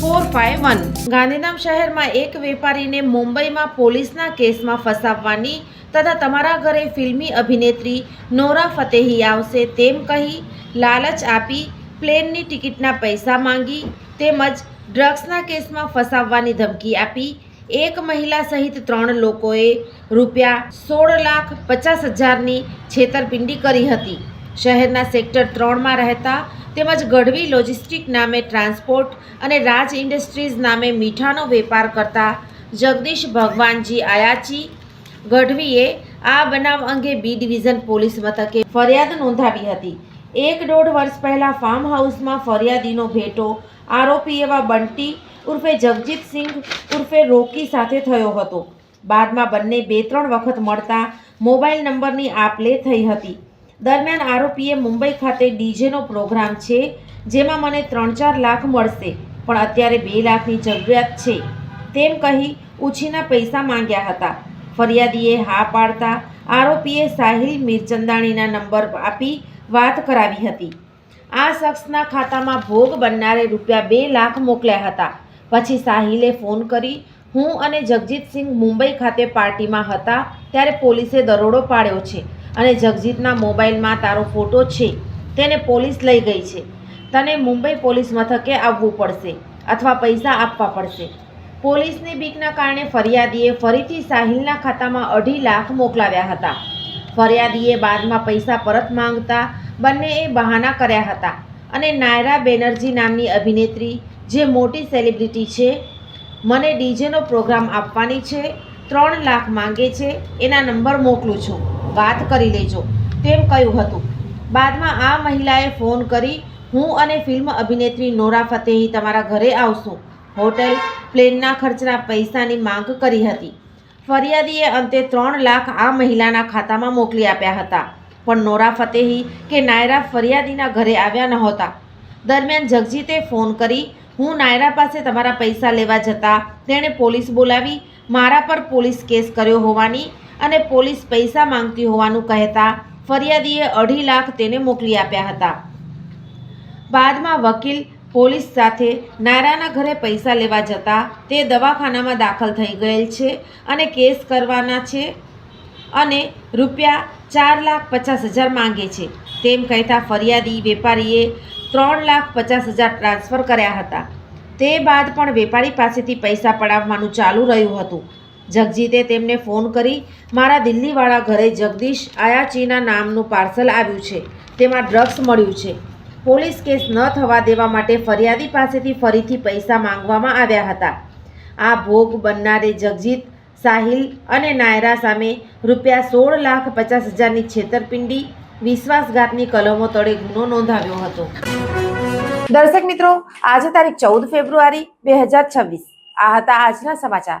four five one. Gandhidham શહેરમાં એક વેપારીને મુંબઈમાં પોલીસના કેસમાં ફસાવવાની તથા તમારા ઘરે ફિલ્મી અભિનેત્રી નોરા ફતેહી આવશે તેમ કહી લાલચ આપી પ્લેનની ટિકિટના પૈસા માંગી તેમજ ડ્રગ્સના કેસમાં ફસાવવાની ધમકી આપી. એક મહિલા સહિત ત્રણ લોકોએ રૂપિયા સોળ લાખ પચાસ હજારની છેતરપિંડી કરી હતી. શહેરના સેક્ટર ત્રણમાં રહેતા તેમજ ગઢવી લોજિસ્ટિક નામે ટ્રાન્સપોર્ટ અને રાજ ઇન્ડસ્ટ્રીઝ નામે મીઠાનો વેપાર કરતા જગદીશ ભગવાનજી આયાચી ગઢવીએ આ બનાવ અંગે બી ડિવિઝન પોલીસ મથકે ફરિયાદ નોંધાવી હતી. એક દોઢ વર્ષ પહેલાં ફાર્મ હાઉસમાં ફરિયાદીનો ભેટો આરોપી એવા બંટી ઉર્ફે જગજીતસિંહ ઉર્ફે રોકી સાથે થયો હતો. બાદમાં બંને બે ત્રણ વખત મળતા મોબાઈલ નંબરની આપ લે થઈ હતી. દરમિયાન આરોપીએ મુંબઈ ખાતે ડીજેનો પ્રોગ્રામ છે, જેમાં મને ત્રણ ચાર લાખ મળશે, પણ અત્યારે બે લાખની જરૂરિયાત છે. તેમ કહી ઉછીના પૈસા માંગ્યા હતા. ફરિયાદીએ હા પાડતા આરોપીએ સાહિલ મીરચંદાણીના નંબર આપી વાત કરાવી હતી. આ શખ્સના ખાતામાં ભોગ બનનારે રૂપિયા બે લાખ મોકલ્યા હતા. પછી સાહિલે ફોન કરી, હું અને જગજીતસિંહ મુંબઈ ખાતે પાર્ટીમાં હતા, ત્યારે પોલીસે દરોડો પાડ્યો છે. અને જગજીતના મોબાઈલમાં તારો ફોટો છે, તેને પોલીસ લઈ ગઈ છે. તને મુંબઈ પોલીસ મથકે આવવું પડશે અથવા પૈસા આપવા પડશે. પોલીસની બીકના કારણે ફરિયાદીએ ફરીથી સાહિલના ખાતામાં અઢી લાખ મોકલાવ્યા હતા. ફરિયાદીએ બાદમાં પૈસા પરત માંગતા બંનેએ બહાના કર્યા હતા અને નાયરા બેનર્જી નામની અભિનેત્રી, જે મોટી સેલિબ્રિટી છે, મને ડીજેનો પ્રોગ્રામ આપવાની છે, ત્રણ લાખ માંગે છે, એના નંબર મોકલું છું. વાત કરી લેજો, તેમ કહ્યું હતું. બાદમાં આ મહિલાએ ફોન કરી, હું અને ફિલ્મ અભિનેત્રી નોરા ફતેહી તમારા ઘરે આવશું. હોટેલ પ્લેનના ખર્ચના પૈસાની માંગ કરી હતી. ફરિયાદીએ અંતે ત્રણ લાખ આ મહિલાના ખાતામાં મોકલી આપ્યા હતા. પણ નોરા ફતેહી કે નાયરા ફરિયાદીના ઘરે આવ્યા નહોતા. દરમિયાન જગજીતે ફોન કરી, હું નાયરા પાસે તમારા પૈસા લેવા જતા, તેણે પોલીસ બોલાવી, મારા પર પોલીસ કેસ કર્યો હોવાની અને પોલીસ પૈસા માંગતી હોવાનું કહેતા ફરિયાદીએ અઢી લાખ તેને મોકલી આપ્યા હતા. બાદમાં વકીલ પોલીસ સાથે નારાના ઘરે પૈસા લેવા જતા તે દવાખાનામાં દાખલ થઈ ગયેલ છે અને કેસ કરવાના છે અને રૂપિયા ચાર લાખ પચાસ હજાર માંગે છે. તેમ કહેતા ફરિયાદી વેપારીએ ત્રણ લાખ પચાસ હજાર ટ્રાન્સફર કર્યા હતા. તે બાદ પણ વેપારી પાસેથી પૈસા પડાવવાનું ચાલુ રહ્યું હતું. જગજીતે તેમને ફોન કરી, મારા દિલ્હીવાળા ઘરે જગદીશ આયાચીના નામનું પાર્સલ આવ્યું છે. તેમાં ડ્રગ્સ મળ્યું છે. પોલીસ કેસ ન થવા દેવા માટે ફરિયાદી પાસેથી ફરીથી પૈસા માંગવામાં આવ્યા હતા. આ ભોગ બનનારે જગજીત, સાહિલ અને નાયરા સામે રૂપિયા સોળ લાખ પચાસ હજારની છેતરપિંડી, વિશ્વાસઘાતની કલમો તળે ગુનો નોંધાવ્યો હતો. દર્શક મિત્રો, આજે તારીખ ચૌદ ફેબ્રુઆરી બે હજાર છવ્વીસ. આ હતા આજના સમાચાર.